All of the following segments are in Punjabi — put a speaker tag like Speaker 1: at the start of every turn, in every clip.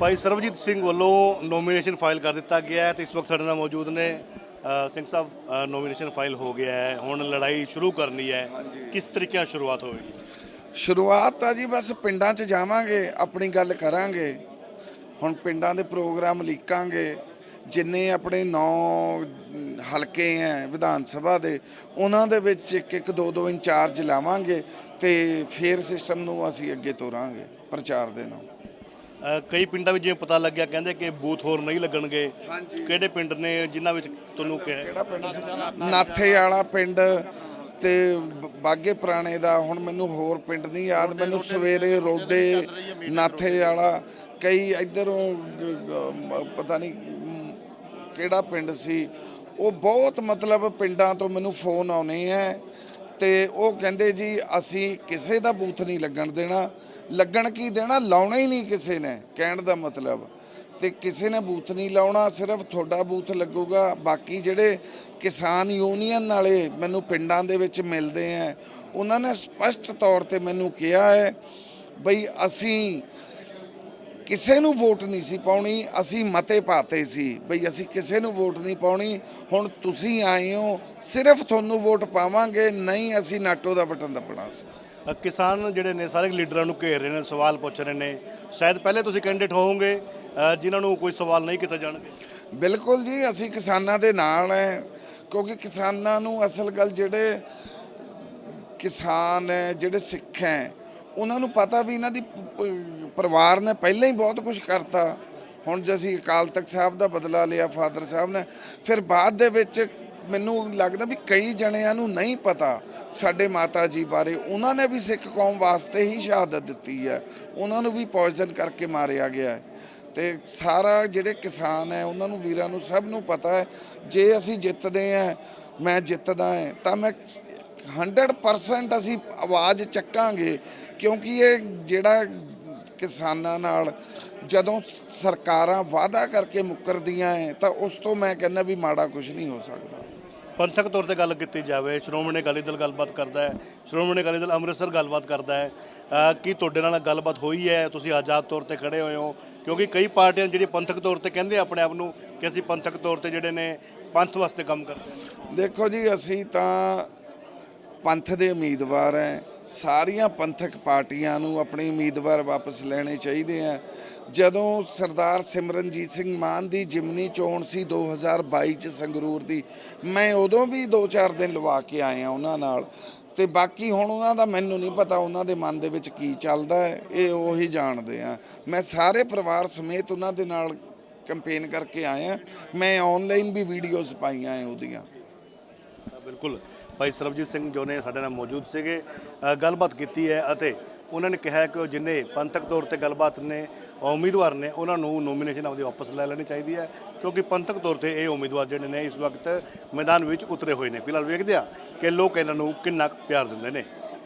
Speaker 1: ਭਾਈ ਸਰਬਜੀਤ ਸਿੰਘ ਵੱਲੋਂ ਨੋਮੀਨੇਸ਼ਨ ਫਾਈਲ ਕਰ ਦਿੱਤਾ ਗਿਆ ਹੈ ਤੇ ਇਸ ਵਕਤ ਸਾਡੇ ਨਾਲ ਮੌਜੂਦ ਨੇ ਸਿੰਘ ਸਾਹਿਬ ਨੋਮੀਨੇਸ਼ਨ ਫਾਈਲ ਹੋ ਗਿਆ ਹੈ। ਹੁਣ ਲੜਾਈ ਸ਼ੁਰੂ ਕਰਨੀ ਹੈ। ਕਿਸ ਤਰੀਕੇ ਨਾਲ ਸ਼ੁਰੂਆਤ ਹੋਵੇਗੀ
Speaker 2: ਸ਼ੁਰੂਆਤ ਤਾਂ ਜੀ ਬਸ ਪਿੰਡਾਂ 'ਚ ਜਾਵਾਂਗੇ ਆਪਣੀ ਗੱਲ ਕਰਾਂਗੇ। ਹੁਣ ਪਿੰਡਾਂ ਦੇ ਪ੍ਰੋਗਰਾਮ ਲੀਕਾਂਗੇ। ਜਿੰਨੇ ਆਪਣੇ ਨੌ ਹਲਕੇ ਹੈ ਵਿਧਾਨ ਸਭਾ ਦੇ ਉਹਨਾਂ ਦੇ ਵਿੱਚ ਇੱਕ ਇੱਕ ਦੋ ਦੋ ਇੰਚਾਰਜ ਲਾਵਾਂਗੇ ਤੇ ਫੇਰ ਸਿਸਟਮ ਨੂੰ ਅਸੀਂ ਅੱਗੇ ਤੋਰਾਂਗੇ ਪ੍ਰਚਾਰ ਦੇ ਨਾਲ।
Speaker 1: ਕਈ ਪਿੰਡਾਂ ਵਿੱਚ ਜਿਵੇਂ ਪਤਾ ਲੱਗਿਆ ਕਹਿੰਦੇ ਕਿ ਬੂਥ ਹੋਰ ਨਹੀਂ ਲੱਗਣਗੇ।
Speaker 2: ਹਾਂਜੀ।
Speaker 1: ਕਿਹੜੇ ਪਿੰਡ ਨੇ ਜਿਨ੍ਹਾਂ ਵਿੱਚ ਤੁਹਾਨੂੰ ਕਿਹਾ?
Speaker 2: ਕਿਹੜਾ ਪਿੰਡ? ਸੀ ਨਾਥੇ ਵਾਲਾ ਪਿੰਡ ਤੇ ਬਾਗੇ ਪੁਰਾਣੇ ਦਾ ਹੁਣ ਮੈਨੂੰ ਹੋਰ ਪਿੰਡ ਨਹੀਂ ਯਾਦ। ਮੈਨੂੰ ਸਵੇਰੇ ਰੋਡੇ ਨਾਥੇ ਵਾਲਾ ਕਈ ਇਧਰੋਂ ਪਤਾ ਨਹੀਂ ਕਿਹੜਾ ਪਿੰਡ ਸੀ। ਉਹ ਬਹੁਤ ਮਤਲਬ ਪਿੰਡਾਂ ਤੋਂ ਮੈਨੂੰ ਫੋਨ ਆਉਣੇ ਆ ਤੇ ਉਹ ਕਹਿੰਦੇ ਜੀ, ਅਸੀਂ ਕਿਸੇ ਦਾ ਬੂਥ ਨਹੀਂ ਲੱਗਣ ਦੇਣਾ। ਲੱਗਣ ਕੀ ਦੇਣਾ? ਲਾਉਣਾ ਹੀ ਨਹੀਂ ਕਿਸੇ ਨੇ, ਕਹਿਣ ਦਾ ਮਤਲਬ। ਤੇ ਕਿਸੇ ਨੇ ਬੂਥ ਨਹੀਂ ਲਾਉਣਾ, ਸਿਰਫ ਤੁਹਾਡਾ ਬੂਥ ਲੱਗੂਗਾ। ਬਾਕੀ ਜਿਹੜੇ ਕਿਸਾਨ ਯੂਨੀਅਨ ਵਾਲੇ ਮੈਨੂੰ ਪਿੰਡਾਂ ਦੇ ਵਿੱਚ ਮਿਲਦੇ ਆ ਉਹਨਾਂ ਨੇ ਸਪਸ਼ਟ ਤੌਰ ਤੇ ਮੈਨੂੰ ਕਿਹਾ ਹੈ, ਬਈ ਅਸੀਂ ਕਿਸੇ ਨੂੰ ਵੋਟ ਨਹੀਂ ਸੀ ਪਾਉਣੀ ਅਸੀਂ ਮਤੇ ਪਾਤੇ ਸੀ ਬਈ ਅਸੀਂ ਕਿਸੇ ਨੂੰ ਵੋਟ ਨਹੀਂ ਪਾਉਣੀ ਹੁਣ ਤੁਸੀਂ ਆਏ ਹੋ ਸਿਰਫ ਤੁਹਾਨੂੰ ਵੋਟ ਪਾਵਾਂਗੇ ਨਹੀਂ ਅਸੀਂ ਨਾਟੋ ਦਾ ਬਟਨ ਦੱਬਣਾ ਸੀ।
Speaker 1: ਕਿਸਾਨ ਜਿਹੜੇ ਨੇ ਸਾਰੇ ਲੀਡਰਾਂ ਨੂੰ ਘੇਰ ਰਹੇ ਨੇ ਸਵਾਲ ਪੁੱਛ ਰਹੇ ਨੇ। ਸ਼ਾਇਦ ਪਹਿਲੇ ਤੁਸੀਂ ਕੈਂਡੀਡੇਟ ਹੋਵੋਗੇ ਜਿਨ੍ਹਾਂ ਨੂੰ ਕੋਈ ਸਵਾਲ ਨਹੀਂ ਕੀਤਾ ਜਾਣਗੇ।
Speaker 2: ਬਿਲਕੁਲ ਜੀ ਅਸੀਂ ਕਿਸਾਨਾਂ ਦੇ ਨਾਲ ਹੈ ਕਿਉਂਕਿ ਕਿਸਾਨਾਂ ਨੂੰ ਅਸਲ ਗੱਲ ਜਿਹੜੇ ਕਿਸਾਨ ਹੈ ਜਿਹੜੇ ਸਿੱਖ ਹੈ ਉਹਨਾਂ ਨੂੰ ਪਤਾ ਵੀ ਇਹਨਾਂ ਦੀ ਪਰਿਵਾਰ ਨੇ ਪਹਿਲਾਂ ਹੀ ਬਹੁਤ ਕੁਝ ਕਰਤਾ। ਹੁਣ ਜੇ ਅਸੀਂ ਅਕਾਲ ਤਖਤ ਸਾਹਿਬ ਦਾ ਬਦਲਾ ਲਿਆ, ਫਾਦਰ ਸਾਹਿਬ ਨੇ, ਫਿਰ ਬਾਅਦ ਦੇ ਵਿੱਚ ਮੈਨੂੰ ਲੱਗਦਾ ਵੀ ਕਈ ਜਣਿਆਂ ਨੂੰ ਨਹੀਂ ਪਤਾ ਸਾਡੇ ਮਾਤਾ ਜੀ ਬਾਰੇ। ਉਹਨਾਂ ਨੇ ਵੀ ਸਿੱਖ ਕੌਮ ਵਾਸਤੇ ਹੀ ਸ਼ਹਾਦਤ ਦਿੱਤੀ ਹੈ। ਉਹਨਾਂ ਨੂੰ ਵੀ ਪੋਇਜ਼ਨ ਕਰਕੇ ਮਾਰਿਆ ਗਿਆ ਹੈ। ਤੇ ਸਾਰਾ ਜਿਹੜੇ ਕਿਸਾਨ ਹੈ, ਉਹਨਾਂ ਨੂੰ, ਵੀਰਾਂ ਨੂੰ ਸਭ ਨੂੰ ਪਤਾ ਹੈ, ਜੇ ਅਸੀਂ ਜਿੱਤਦੇ ਹਾਂ, ਮੈਂ ਜਿੱਤਦਾ ਹਾਂ, ਤਾਂ ਮੈਂ 100% ਅਸੀਂ ਆਵਾਜ਼ ਚੱਕਾਂਗੇ। ਕਿਉਂਕਿ ਇਹ ਜਿਹੜਾ ਕਿਸਾਨਾਂ ਨਾਲ ਜਦੋਂ ਸਰਕਾਰਾਂ ਵਾਅਦਾ ਕਰਕੇ ਮੁੱਕਰਦੀਆਂ ਹੈ ਤਾਂ ਉਸ ਤੋਂ ਮੈਂ ਕਹਿੰਦਾ ਵੀ ਮਾੜਾ ਕੁਝ ਨਹੀਂ ਹੋ ਸਕਦਾ।
Speaker 1: ਪੰਥਕ ਤੌਰ ਤੇ ਗੱਲ ਕੀਤੀ ਜਾਵੇ ਸ਼੍ਰੋਮਣੀ ਅਕਾਲੀ ਦਲ ਗੱਲਬਾਤ ਕਰਦਾ ਹੈ ਸ਼੍ਰੋਮਣੀ ਅਕਾਲੀ ਦਲ ਅੰਮ੍ਰਿਤਸਰ ਗੱਲਬਾਤ ਕਰਦਾ ਹੈ। ਕੀ ਤੁਹਾਡੇ ਨਾਲ ਗੱਲਬਾਤ ਹੋਈ ਹੈ? ਤੁਸੀਂ ਆਜ਼ਾਦ ਤੌਰ ਤੇ ਖੜੇ ਹੋਏ ਹੋ ਕਿਉਂਕਿ ਕਈ ਪਾਰਟੀਆਂ ਜਿਹੜੀ ਪੰਥਕ ਤੌਰ ਤੇ ਕਹਿੰਦੇ ਆਪਣੇ ਆਪ ਨੂੰ ਕਿ ਅਸੀਂ ਪੰਥਕ ਤੌਰ ਤੇ ਜਿਹੜੇ ਨੇ ਪੰਥ ਵਾਸਤੇ ਕੰਮ ਕਰਦੇ ਹਾਂ।
Speaker 2: ਦੇਖੋ ਜੀ ਅਸੀਂ ਤਾਂ ਪੰਥ ਦੇ ਉਮੀਦਵਾਰ ਹੈ ਸਾਰੀਆਂ ਪੰਥਕ ਪਾਰਟੀਆਂ ਨੂੰ ਆਪਣੇ ਉਮੀਦਵਾਰ ਵਾਪਸ ਲੈਣੇ ਚਾਹੀਦੇ ਆ। ਜਦੋਂ ਸਰਦਾਰ ਸਿਮਰਨਜੀਤ ਸਿੰਘ ਮਾਨ ਦੀ ਜਿਮਨੀ ਚੋਣ ਸੀ 2022 ਚ ਸੰਗਰੂਰ ਦੀ, ਮੈਂ ਉਦੋਂ ਵੀ 2-4 ਦਿਨ ਲਵਾ ਕੇ ਆਇਆ ਉਹਨਾਂ ਨਾਲ। ਤੇ ਬਾਕੀ ਹੁਣ ਉਹਨਾਂ ਦਾ ਮੈਨੂੰ ਨਹੀਂ ਪਤਾ ਉਹਨਾਂ ਦੇ ਮਨ ਦੇ ਵਿੱਚ ਕੀ ਚੱਲਦਾ ਹੈ, ਇਹ ਉਹੀ ਜਾਣਦੇ ਆ। ਮੈਂ ਸਾਰੇ ਪਰਿਵਾਰ ਸਮੇਤ ਉਹਨਾਂ ਦੇ ਨਾਲ ਕੈਂਪੇਨ ਕਰਕੇ ਆਇਆ। ਮੈਂ ਆਨਲਾਈਨ ਵੀ ਵੀਡੀਓਜ਼ ਪਾਈਆਂ ਹੈ ਉਹਦੀਆਂ।
Speaker 1: ਬਿਲਕੁਲ। ਭਾਈ ਸਰਬਜੀਤ ਸਿੰਘ ਜੋ ਨੇ ਸਾਡੇ ਨਾਲ ਮੌਜੂਦ ਸੀਗੇ ਅ, ਗੱਲਬਾਤ ਕੀਤੀ ਹੈ ਅਤੇ ਉਹਨਾਂ ਨੇ ਕਿਹਾ ਕਿ ਉਹ ਜਿੰਨੇ ਪੰਥਕ ਤੌਰ ਤੇ ਗੱਲਬਾਤ ਨੇ ਉਮੀਦਵਾਰ ਨੇ ਉਹਨਾਂ ਨੂੰ ਨੋਮੀਨੇਸ਼ਨ ਆਪਦੀ ਵਾਪਸ ਲੈ ਲੈਣੀ ਚਾਹੀਦੀ ਹੈ ਕਿਉਂਕਿ ਪੰਥਕ ਤੌਰ ਤੇ ਇਹ ਉਮੀਦਵਾਰ ਜਿਹੜੇ ਨੇ ਇਸ ਵਕਤ ਮੈਦਾਨ ਵਿੱਚ ਉਤਰੇ ਹੋਏ ਨੇ ਫਿਲਹਾਲ ਵੇਖਦੇ ਆ ਕਿ ਲੋਕ ਇਹਨਾਂ ਨੂੰ ਕਿੰਨਾ ਕੁ ਪਿਆਰ ਦਿੰਦੇ ਨੇ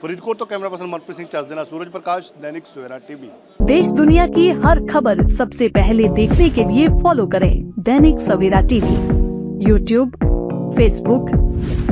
Speaker 1: ਫਰੀਦਕੋਟ ਤੋਂ ਕੈਮਰਾ ਪਰਸਨ ਮਨਪ੍ਰੀਤ ਸਿੰਘ ਚੱਜ ਦੇ ਨਾਲ ਸੂਰਜ ਪ੍ਰਕਾਸ਼ ਦੈਨਿਕ ਸਵੇਰਾ ਟੀਵੀ
Speaker 3: देश दुनिया की हर खबर सबसे पहले देखने के लिए फॉलो करें Dainik Savera TV YouTube Facebook